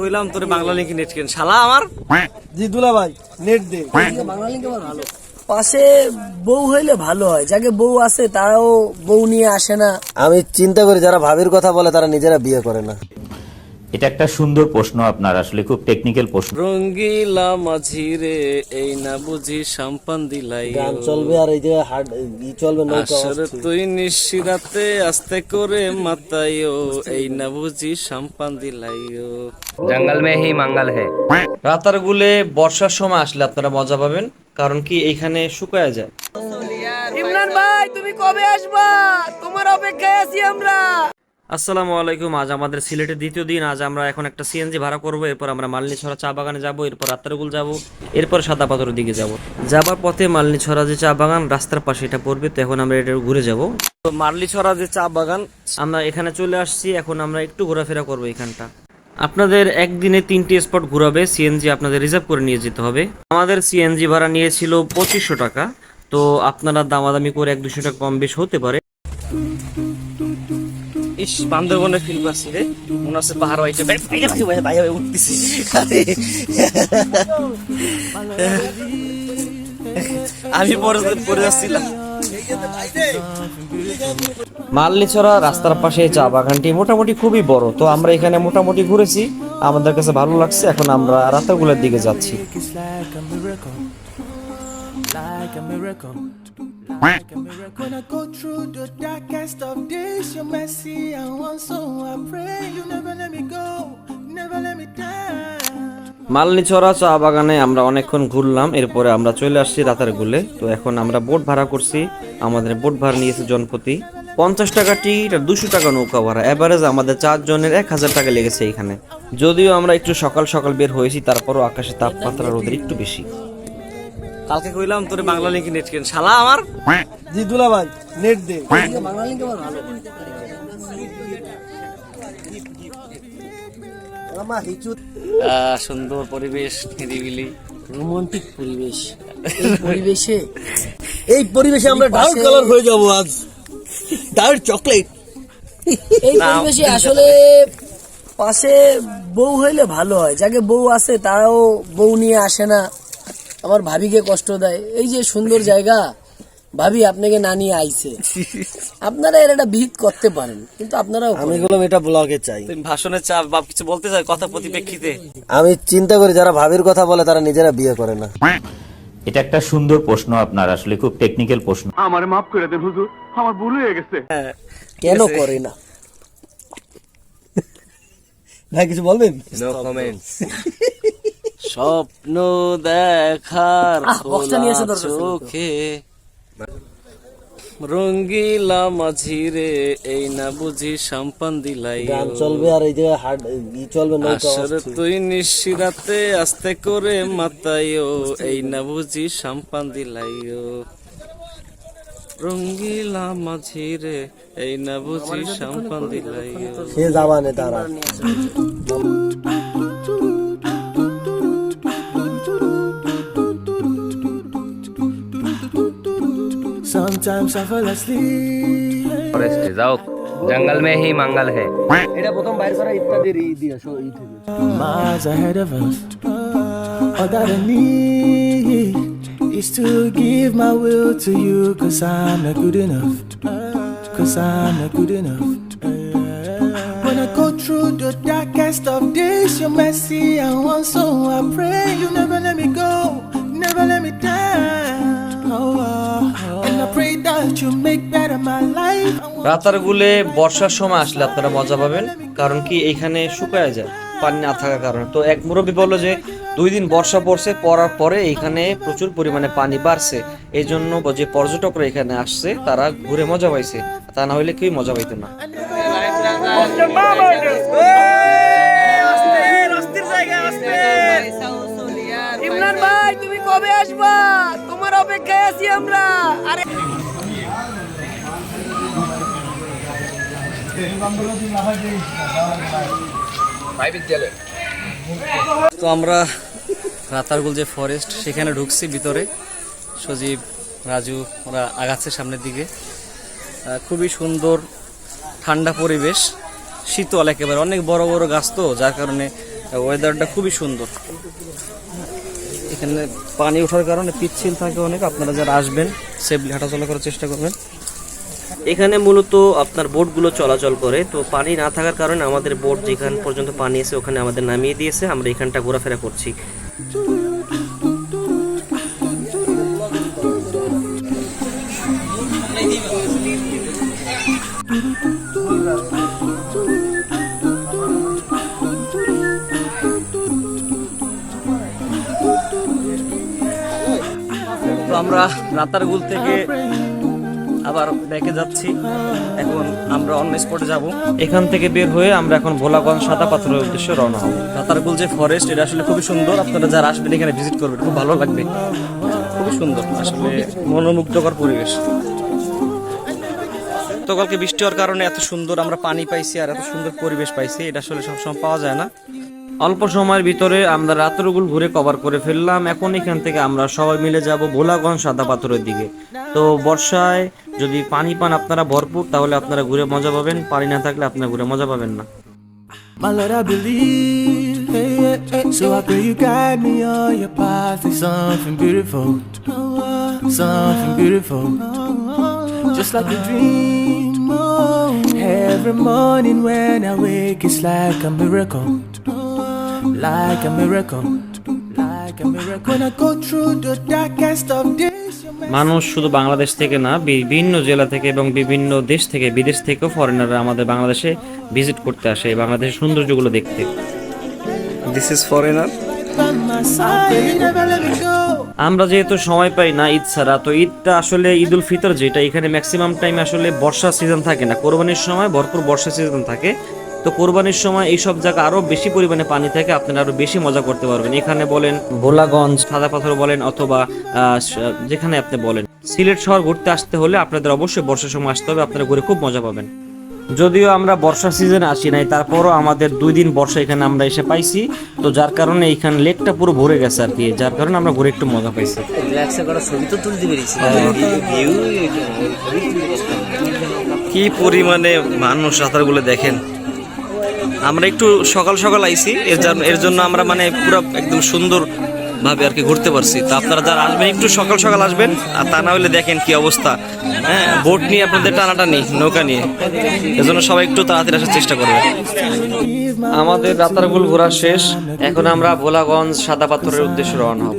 কইলাম তোর Bangla link net কেন? শালা আমার? জি দুলা ভাই নেট দে। বাংলা লিঙ্কে আমার ভালো। পাশে বউ হইলে ভালো হয়। যাকে বউ আছে তারাও বউ নিয়ে আসে না। আমি চিন্তা করি যারা ভাবির কথা বলে তারা নিজেরা বিয়ে করে না। এটা একটা সুন্দর প্রশ্ন আপনার আসলে খুব টেকনিক্যাল প্রশ্ন। রঙ্গিলা মাঝি রে এই না বুঝি সম্পান দিলাই। গান চলবে আর এই যে হার্ড ই চলবে না আসরে তুই নিশিরাতে আস্তে করে মাতায়ো এই না বুঝি সাম্পান দিলাইও। জঙ্গল মে হি মঙ্গল হে। রাতার গুলে বর্ষার সময় আসলে আপনারা মজা পাবেন কারণ কি এইখানে শুকায় যায়। ইমরান ভাই তুমি কবে আসবা? তোমার অপেক্ষায় আছি আমরা। আসসালামু আলাইকুম। আজ আমাদের সিলেটের দ্বিতীয় দিন। আজ আমরা এখন একটা সিএনজি ভাড়া করব। এরপর আমরা মালনীছড়া চা বাগানে যাব। এরপর রাত্তারগুল যাব। এরপর সাদা পাথরের দিকে যাব। যাবার পথে মালনীছড়া যে চা বাগান, রাস্তার পাশে এটা পড়বে তো এখন আমরা এটা ঘুরে যাব। তো মালনীছড়া যে চা বাগান, আমরা এখানে চলে আসছি। এখন আমরা একটু ঘোরাফেরা করব এখানটা। আপনাদের একদিনে তিনটি স্পট ঘুরাবে। সিএনজি আপনাদের রিজার্ভ করে নিয়ে যেতে হবে। আমাদের সিএনজি ভাড়া নিয়েছিল পঁচিশশো টাকা। তো আপনারা দামাদামি করে এক দুশো টাকা কম বেশ হতে পারে। ইস বান্দরবনের ফিল পাচ্ছি রে। মনে হচ্ছে পাহাড় হয়েছে ভাই ভাই উঠতেছি। আমি পরে পরে যাচ্ছিলাম মালনিছড়া রাস্তার পাশে চা বাগানটি মোটামুটি খুবই বড়। তো আমরা এখানে মোটামুটি ঘুরেছি। আমাদের কাছে ভালো লাগছে। এখন আমরা রাতাগুলোর দিকে যাচ্ছি। Like a miracle. When I go through the darkest of days, your mercy I want, so I pray. You never let me go, never let me down. Malnichhara চা বাগানে আমরা অনেকক্ষণ ঘুরলাম এরপরে আমরা চলে আসছি রাতার গুলে। তো এখন আমরা বোট ভাড়া করছি আমাদের বোট ভাড়া নিয়েছে জনপ্রতি পঞ্চাশ টাকা টিকিট আর দুশো টাকা নৌকা ভাড়া। এভারেজ আমাদের চারজনের এক হাজার টাকা লেগেছে এখানে। যদিও আমরা একটু সকাল সকাল বের হয়েছি তারপরও আকাশে তাপমাত্রা রোদের একটু বেশি। কালকে কইলাম তোর বাংলা লিঙ্ক নেট কেন। শালা আমার। জি দুলা ভাই নেট দে। বাংলা লিঙ্কে আমার ভালো আমা হিচু আহ, সুন্দর পরিবেশ নিরিবিলি। রোমান্টিক পরিবেশ। এই পরিবেশে এই পরিবেশে আমরা ডার্ক কালার হয়ে যাব আজ। ডার্ক চকলেট এই পরিবেশে আসলে পাশে বউ হইলে ভালো হয়। যাকে বউ আছে তারাও বউ নিয়ে আসে না। আমার ভাবিকে কষ্ট দেয়। এই যে সুন্দর জায়গা ভাবি আপনাকে না নিয়ে আইছে। আপনারা এর একটা বিহিত করতে পারেন কিন্তু আপনারা আমি বললাম এটা ব্লগে চাই। তুমি ভাষণের বা কিছু বলতে চাই কথা প্রতিপ্রেক্ষিতে? আমি চিন্তা করি যারা ভাবির কথা বলে তারা নিজেরা বিয়ে করে না। এটা একটা সুন্দর প্রশ্ন আপনার আসলে খুব টেকনিক্যাল প্রশ্ন। আমার মাফ করে দেন হুজুর আমার ভুল হয়ে গেছে। হ্যাঁ, কেন করে না? ভাই কিছু বলবেন? নো কমেন্টস ছিল দেখার চোখে। রঙ্গিলা মাঝিরে এই না বুঝি সাম্পান দিলাই। গান চলবে আর এই যে হার্ড ই চলবে আসরে তুই নিশিরাতে আস্তে করে মাতাইও এই না বুঝি সাম্পান দিলাইও। রঙ্গিলা মাঝি রে এই না বুঝি সাম্পান দিলাইও। সে যাবানে তারা। ফরেস্টে যাও জঙ্গল মে হি মঙ্গল হে এটা প্রথম বাইর করা is to give my will to you cause I'm not good enough. Cause I'm not good enough. When I go through the darkest of days your mercy I want so I pray you never let me go. Never let me down. Oh, oh. গুলে বর্ষার সময় আসলে আপনারা মজা পাবেন, কারণ কি এইখানে শুকায় যায়, পানি না থাকার কারণে। তো এক মুরব্বী বলল যে, দুই দিন বর্ষা পড়ছে, পড়ার পরে এইখানে প্রচুর পরিমাণে পানি বাড়ছে। এই জন্য যে পর্যটকরা এখানে আসছে, তারা ঘুরে মজা পাইছে। তা না হইলে কেউই মজা পাইতো না। ইমরান ভাই, তুমি কবে আসবা? তোমার অপেক্ষায় আছি আমরা। আরে তো আমরা রাতারগুল যে ফরেস্ট সেখানে ঢুকছি ভিতরে। সজীব, রাজু, ওরা আগাচ্ছে সামনের দিকে। খুবই সুন্দর ঠান্ডা পরিবেশ, শীতল একেবারে। অনেক বড় বড় গাছ তো, যার কারণে ওয়েদারটা খুবই সুন্দর। এখানে পানি ওঠার কারণে পিচ্ছিল থাকে অনেক। আপনারা যারা আসবেন, সেফলি হাঁটাচলা করার চেষ্টা করবেন। এখানে মূলত আপনার বোটগুলো চলাচল করে। তো পানি না থাকার কারণে আমাদের বোট যেখান পর্যন্ত পানি এসে ওখানে আমাদের নামিয়ে দিয়েছে। আমরা এখানটা ঘোরাফেরা করছি। আমরা রাতারগুল থেকে আবার ব্যাকে যাচ্ছি। এখন আমরা অন্য স্পটে যাব। এখান থেকে বের হয়ে আমরা এখন ভোলাগঞ্জ সাদা পাথরের উদ্দেশ্যে রওনা হব। রাতারগুল যে ফরেস্ট এটা আসলে খুবই সুন্দর। আপনারা যারা আসবেন এখানে ভিজিট করবেন খুব ভালো লাগবে। খুবই সুন্দর আসলে মনোমুগ্ধকর পরিবেশ। গতকালকে বৃষ্টি হওয়ার কারণে এত সুন্দর আমরা পানি পাইছি আর এত সুন্দর পরিবেশ পাইছি এটা আসলে সবসময় পাওয়া যায় না। অল্প সময়ের ভিতরে আমরা রাত্রগুল ঘুরে কভার করে ফেললাম এখন এখান থেকে আমরা সবাই মিলে যাব ভোলাগঞ্জ সাদা পাথরের দিকে তো বর্ষায় যদি পানি পান আপনারা ভরপুর তাহলে আপনারা ঘুরে মজা পাবেন পানি না থাকলে আপনারা ঘুরে মজা পাবেন না My Lord, I believe. Hey, hey, hey. So I pray you guide me on your path to something beautiful. Something beautiful. Just like a dream. Every morning when I wake, it's like a miracle. Like a miracle. Like a miracle. When I go through the darkest of days, মানুষ শুধু বাংলাদেশ থেকে না বিভিন্ন জেলা থেকে এবং বিভিন্ন দেশ থেকে বিদেশ থেকেও ফরেনাররা আমাদের বাংলাদেশে ভিজিট করতে আসে এই বাংলাদেশের সৌন্দর্যগুলো দেখতে দিস ইজ ফরেনার. আমরা যেহেতু সময় পাই না ঈদ ছাড়া তো ঈদটা আসলে ঈদ উল ফিতর যেটা এখানে ম্যাক্সিমাম টাইম আসলে বর্ষা সিজন থাকে না কোরবানির সময় ভরপুর বর্ষা সিজন থাকে তো কোরবানির সময় এই সব জায়গা আরও বেশি পরিমাণে পানি থাকে আপনারা আরও বেশি মজা করতে পারবেন। এখানে বলেন ভোলাগঞ্জ। সাদা পাথর বলেন অথবা আহ, যেখানে আপনি বলেন। সিলেট শহর ঘুরতে আসতে হলে আপনাদের অবশ্যই বর্ষার সময় আসতে হবে আপনারা ঘুরে খুব মজা পাবেন। যদিও আমরা বর্ষা সিজনে আসি নাই তারপরও আমাদের দুই দিন বর্ষা এখানে আমরা এসে পাইছি। তো যার কারণে এইখানে লেকটা পুরো ভরে গেছে আর কি যার কারণে আমরা ঘুরে একটু মজা পাইছি। ছবি তো তুলতে পেরেছি কি পরিমাণে মানুষ রাতারগুলো দেখেন। আমরা একটু সকাল সকাল আইছি। এর এর জন্য আমরা মানে পুরো একদম সুন্দর ভাবে আর কি ঘুরতে পারছি। তো আপনারা যারা আসবেন, একটু সকাল সকাল আসবেন, আর তা না হলে দেখেন কি অবস্থা। হ্যাঁ বোট নিয়ে আপনাদের টানাটানি নৌকা নিয়ে। এজন্য সবাই একটু তাড়াতাড়ি আসার চেষ্টা করবেন। আমাদের রাতারগুল ঘোরা শেষ। এখন আমরা ভোলাগঞ্জ সাদা পাথরের উদ্দেশ্যে রওনা হব।